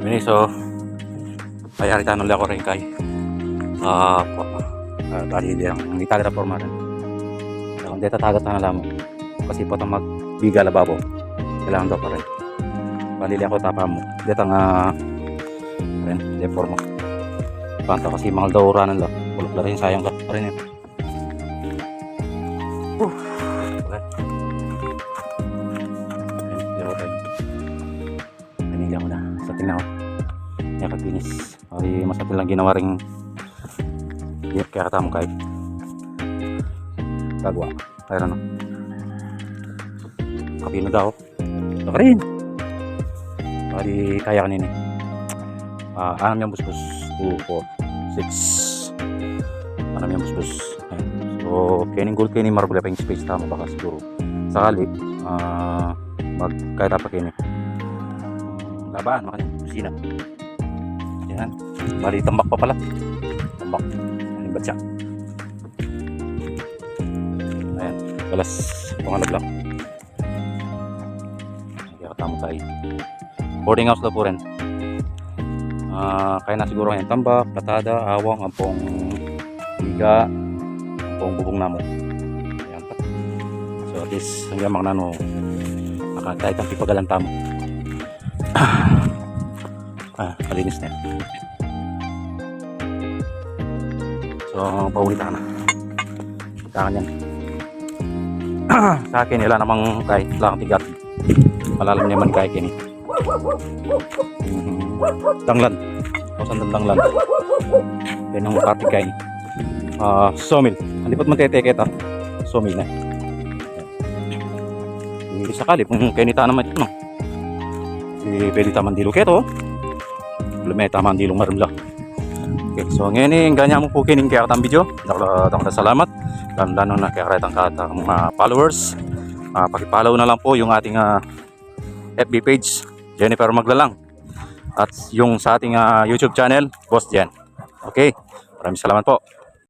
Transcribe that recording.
Ini so bayari tanong lang ako rin kay ah uh, bali di ang hindi taga forma rin. Ang data tagat na lang mo. Kasi po itong magbiga lababo. Kailangan daw pa rin. Bali ako tapa mo. Data nga rin, di forma. Kanta kasi mga daw ranan lang. Kulok na rin sayang ka pa rin yun. Uh, ko na. Kaya kaginis. Ay, masatin lang ginawa rin Yeah, kaya katamo kahit gagawa. Kaya na. Kapi na daw. Ito rin. Bali, kaya kanini. Ah, anam yung busbus. 2, 4, 6. Anam yung busbus. Ayan. So, kening gold kening marble pa yung space tama baka siguro. Sakali, ah, mag kahit apa kini. Laban, makanya kusina. Yan. Bali, tambak pa pala. Tambak. Ano ba siya? Ayan. Balas pangalag lang. Kaya katamo tayo. Boarding house daw po rin. Ah, kaya na siguro ngayon tambak, platada, awang, ampong higa, ampong bubong namo. Ayan. So at least hanggang mga nano nakakahit ang pipagalan tamo. Ah, malinis na yan. So, paulitan na. Kailangan yan. Sa akin, wala namang kahit lang tigat. Malalam naman kahit kini. Mhm. Danglan. Kawasan ng danglan. Yan ang katigay. Ah, sawmill. Hindi pa matete kita. Sawmill na. Hindi sakali kung kainita naman ito, no? Si pwede taman dilo keto. Lumeta man dilong marumla. Okay, so ngayon eh, ganyan mo po kining kaya katang video. Dakla, salamat. Dan lalo na kaya katang katang mga followers. Uh, pakipollow na lang po yung ating ah, FB page, Jennifer Maglalang. At yung sa ating ah, YouTube channel, Boss Jen. Okay, maraming salamat po.